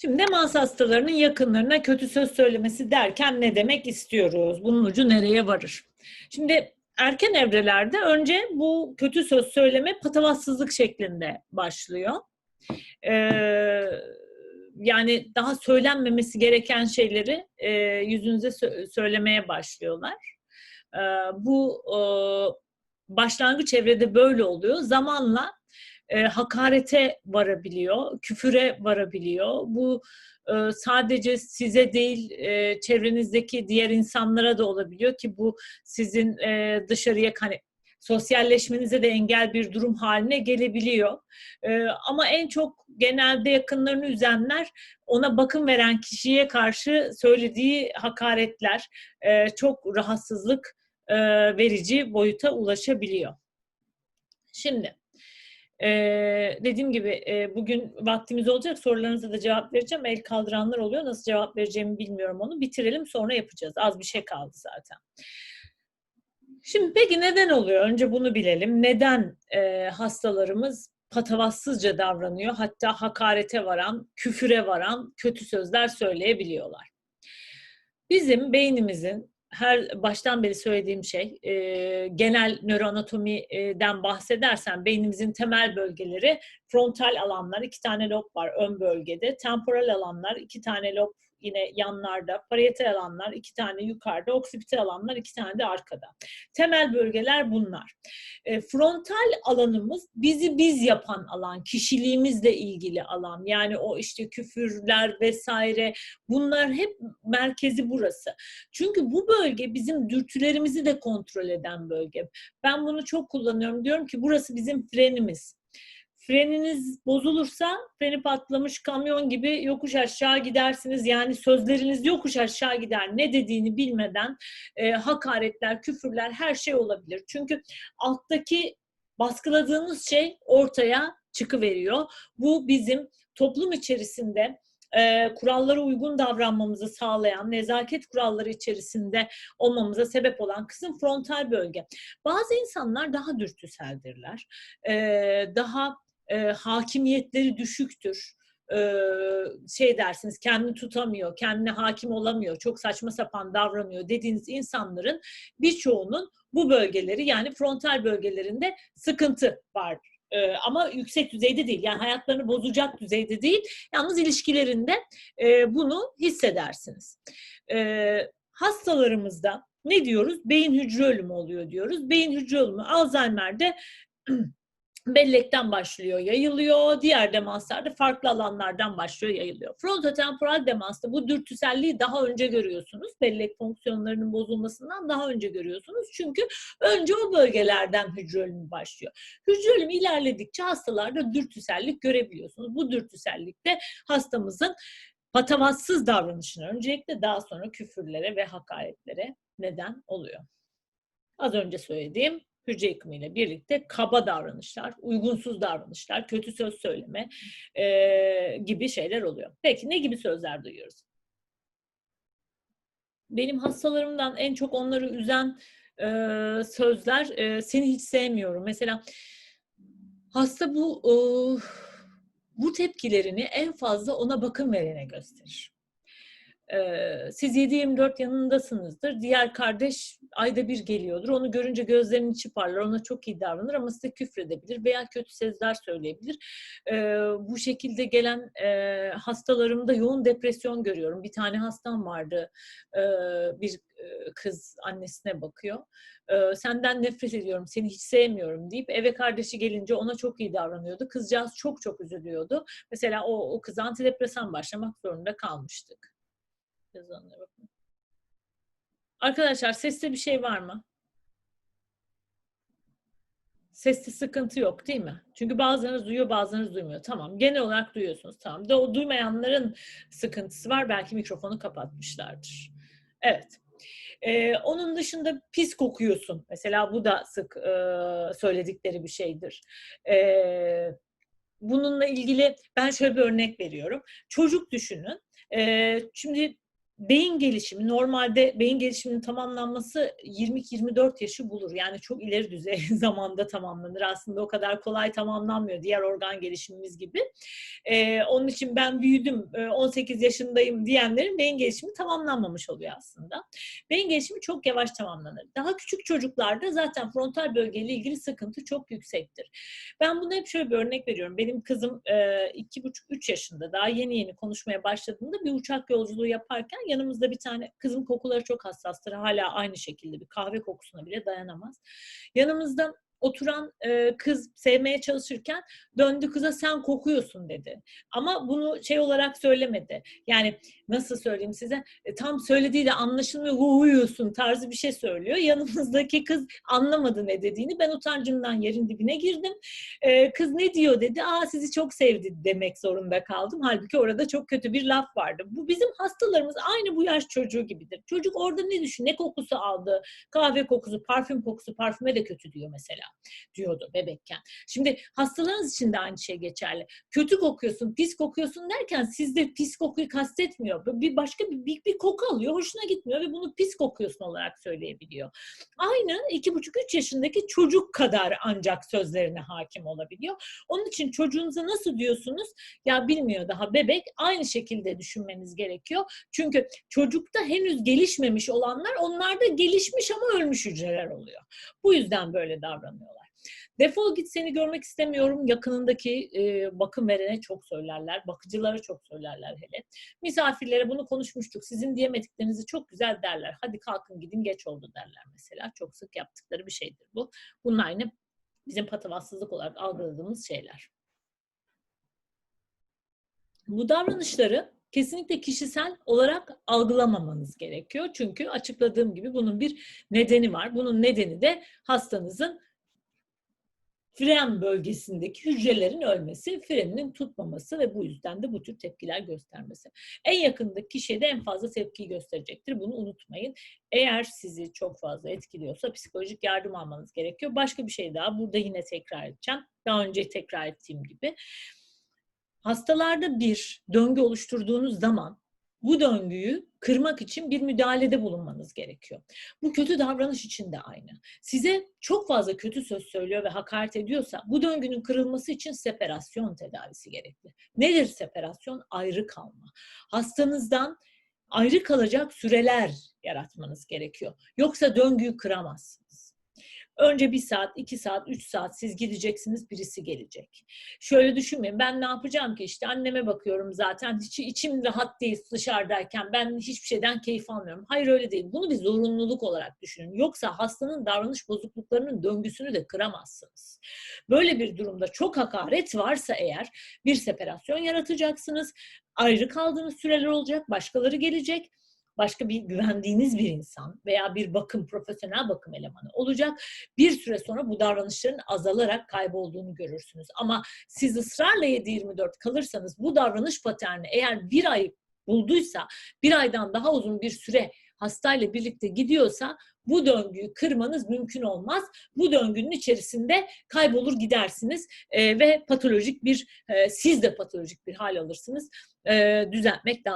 Şimdi demans hastalarının yakınlarına kötü söz söylemesi derken ne demek istiyoruz? Bunun ucu nereye varır? Şimdi erken evrelerde önce bu kötü söz söyleme patavatsızlık şeklinde başlıyor. Ee, yani daha söylenmemesi gereken şeyleri e, yüzünüze sö- söylemeye başlıyorlar. Ee, bu e, başlangıç evrede böyle oluyor. Zamanla e, hakarete varabiliyor, küfüre varabiliyor. Bu e, sadece size değil, e, çevrenizdeki diğer insanlara da olabiliyor ki bu sizin e, dışarıya hani sosyalleşmenize de engel bir durum haline gelebiliyor. E, ama en çok genelde yakınlarını üzenler ona bakım veren kişiye karşı söylediği hakaretler e, çok rahatsızlık e, verici boyuta ulaşabiliyor. Şimdi ee, dediğim gibi e, bugün vaktimiz olacak. Sorularınıza da cevap vereceğim. El kaldıranlar oluyor. Nasıl cevap vereceğimi bilmiyorum onu. Bitirelim sonra yapacağız. Az bir şey kaldı zaten. Şimdi peki neden oluyor? Önce bunu bilelim. Neden e, hastalarımız patavatsızca davranıyor? Hatta hakarete varan, küfüre varan kötü sözler söyleyebiliyorlar. Bizim beynimizin her baştan beri söylediğim şey e, genel nöroanatomiden bahsedersen beynimizin temel bölgeleri frontal alanlar iki tane lob var ön bölgede temporal alanlar iki tane lob yine yanlarda parietal alanlar iki tane yukarıda oksipital alanlar iki tane de arkada temel bölgeler bunlar e, frontal alanımız bizi biz yapan alan kişiliğimizle ilgili alan yani o işte küfürler vesaire bunlar hep merkezi burası çünkü bu bölge bizim dürtülerimizi de kontrol eden bölge. Ben bunu çok kullanıyorum. Diyorum ki burası bizim frenimiz. Freniniz bozulursa freni patlamış kamyon gibi yokuş aşağı gidersiniz. Yani sözleriniz yokuş aşağı gider. Ne dediğini bilmeden e, hakaretler, küfürler her şey olabilir. Çünkü alttaki baskıladığınız şey ortaya çıkıveriyor. Bu bizim toplum içerisinde e, kurallara uygun davranmamızı sağlayan, nezaket kuralları içerisinde olmamıza sebep olan kısım frontal bölge. Bazı insanlar daha dürtüseldirler, e, daha e, hakimiyetleri düşüktür. E, şey dersiniz kendini tutamıyor, kendine hakim olamıyor, çok saçma sapan davranıyor dediğiniz insanların birçoğunun bu bölgeleri yani frontal bölgelerinde sıkıntı var ee, ama yüksek düzeyde değil. Yani hayatlarını bozacak düzeyde değil. Yalnız ilişkilerinde e, bunu hissedersiniz. E, hastalarımızda ne diyoruz? Beyin hücre ölümü oluyor diyoruz. Beyin hücre ölümü Alzheimer'de bellekten başlıyor, yayılıyor. Diğer demanslarda farklı alanlardan başlıyor, yayılıyor. Frontotemporal demansta bu dürtüselliği daha önce görüyorsunuz. Bellek fonksiyonlarının bozulmasından daha önce görüyorsunuz. Çünkü önce o bölgelerden hücre ölümü başlıyor. Hücre ölümü ilerledikçe hastalarda dürtüsellik görebiliyorsunuz. Bu dürtüsellikte hastamızın patavatsız davranışına öncelikle daha sonra küfürlere ve hakaretlere neden oluyor. Az önce söylediğim hücre yıkımıyla birlikte kaba davranışlar, uygunsuz davranışlar, kötü söz söyleme e, gibi şeyler oluyor. Peki ne gibi sözler duyuyoruz? Benim hastalarımdan en çok onları üzen e, sözler e, seni hiç sevmiyorum. Mesela hasta bu e, bu tepkilerini en fazla ona bakım verene gösterir. Siz 7-24 yanındasınızdır. Diğer kardeş ayda bir geliyordur. Onu görünce gözlerinin içi parlar. Ona çok iyi davranır ama size küfredebilir veya kötü sözler söyleyebilir. Bu şekilde gelen hastalarımda yoğun depresyon görüyorum. Bir tane hastam vardı. Bir kız annesine bakıyor. Senden nefret ediyorum, seni hiç sevmiyorum deyip eve kardeşi gelince ona çok iyi davranıyordu. Kızcağız çok çok üzülüyordu. Mesela o, o kız antidepresan başlamak zorunda kalmıştık yazılanlara bakın. Arkadaşlar seste bir şey var mı? Seste sıkıntı yok değil mi? Çünkü bazılarınız duyuyor bazılarınız duymuyor. Tamam genel olarak duyuyorsunuz. Tamam. De o duymayanların sıkıntısı var. Belki mikrofonu kapatmışlardır. Evet. Ee, onun dışında pis kokuyorsun. Mesela bu da sık e, söyledikleri bir şeydir. Ee, bununla ilgili ben şöyle bir örnek veriyorum. Çocuk düşünün. Ee, şimdi beyin gelişimi normalde beyin gelişiminin tamamlanması 22-24 yaşı bulur. Yani çok ileri düzey zamanda tamamlanır. Aslında o kadar kolay tamamlanmıyor diğer organ gelişimimiz gibi. Ee, onun için ben büyüdüm, 18 yaşındayım diyenlerin beyin gelişimi tamamlanmamış oluyor aslında. Beyin gelişimi çok yavaş tamamlanır. Daha küçük çocuklarda zaten frontal bölgeyle ilgili sıkıntı çok yüksektir. Ben buna hep şöyle bir örnek veriyorum. Benim kızım 2,5-3 yaşında daha yeni yeni konuşmaya başladığında bir uçak yolculuğu yaparken yanımızda bir tane kızım kokuları çok hassastır. Hala aynı şekilde bir kahve kokusuna bile dayanamaz. Yanımızda oturan e, kız sevmeye çalışırken döndü kıza sen kokuyorsun dedi. Ama bunu şey olarak söylemedi. Yani nasıl söyleyeyim size e, tam söylediği de anlaşılmıyor uyuyorsun tarzı bir şey söylüyor. Yanımızdaki kız anlamadı ne dediğini. Ben utancımdan yerin dibine girdim. E, kız ne diyor dedi. Aa sizi çok sevdi demek zorunda kaldım. Halbuki orada çok kötü bir laf vardı. Bu bizim hastalarımız aynı bu yaş çocuğu gibidir. Çocuk orada ne düşün? Ne kokusu aldı? Kahve kokusu, parfüm kokusu, parfüme de kötü diyor mesela diyordu bebekken. Şimdi hastalarınız için de aynı şey geçerli. Kötü kokuyorsun, pis kokuyorsun derken sizde pis kokuyu kastetmiyor. Bir başka bir, bir, bir koku alıyor, hoşuna gitmiyor ve bunu pis kokuyorsun olarak söyleyebiliyor. Aynı iki buçuk üç yaşındaki çocuk kadar ancak sözlerine hakim olabiliyor. Onun için çocuğunuza nasıl diyorsunuz? Ya bilmiyor daha bebek. Aynı şekilde düşünmeniz gerekiyor. Çünkü çocukta henüz gelişmemiş olanlar onlarda gelişmiş ama ölmüş hücreler oluyor. Bu yüzden böyle davranıyorlar. Defol git seni görmek istemiyorum. Yakınındaki e, bakım verene çok söylerler. Bakıcılara çok söylerler hele. Misafirlere bunu konuşmuştuk. Sizin diyemediklerinizi çok güzel derler. Hadi kalkın gidin geç oldu derler mesela. Çok sık yaptıkları bir şeydir bu. Bunun aynı bizim patavatsızlık olarak algıladığımız şeyler. Bu davranışları kesinlikle kişisel olarak algılamamanız gerekiyor. Çünkü açıkladığım gibi bunun bir nedeni var. Bunun nedeni de hastanızın fren bölgesindeki hücrelerin ölmesi, freninin tutmaması ve bu yüzden de bu tür tepkiler göstermesi. En yakındaki kişiye de en fazla tepkiyi gösterecektir. Bunu unutmayın. Eğer sizi çok fazla etkiliyorsa psikolojik yardım almanız gerekiyor. Başka bir şey daha burada yine tekrar edeceğim. Daha önce tekrar ettiğim gibi. Hastalarda bir döngü oluşturduğunuz zaman bu döngüyü kırmak için bir müdahalede bulunmanız gerekiyor. Bu kötü davranış için de aynı. Size çok fazla kötü söz söylüyor ve hakaret ediyorsa bu döngünün kırılması için separasyon tedavisi gerekli. Nedir separasyon? Ayrı kalma. Hastanızdan ayrı kalacak süreler yaratmanız gerekiyor. Yoksa döngüyü kıramazsınız. Önce bir saat, iki saat, üç saat siz gideceksiniz, birisi gelecek. Şöyle düşünmeyin, ben ne yapacağım ki işte anneme bakıyorum zaten, hiç içim rahat değil dışarıdayken, ben hiçbir şeyden keyif almıyorum. Hayır öyle değil, bunu bir zorunluluk olarak düşünün. Yoksa hastanın davranış bozukluklarının döngüsünü de kıramazsınız. Böyle bir durumda çok hakaret varsa eğer bir separasyon yaratacaksınız. Ayrı kaldığınız süreler olacak, başkaları gelecek başka bir güvendiğiniz bir insan veya bir bakım, profesyonel bakım elemanı olacak. Bir süre sonra bu davranışların azalarak kaybolduğunu görürsünüz. Ama siz ısrarla 7-24 kalırsanız bu davranış paterni eğer bir ay bulduysa, bir aydan daha uzun bir süre hastayla birlikte gidiyorsa bu döngüyü kırmanız mümkün olmaz. Bu döngünün içerisinde kaybolur gidersiniz e, ve patolojik bir, e, siz de patolojik bir hal alırsınız. E, düzeltmek daha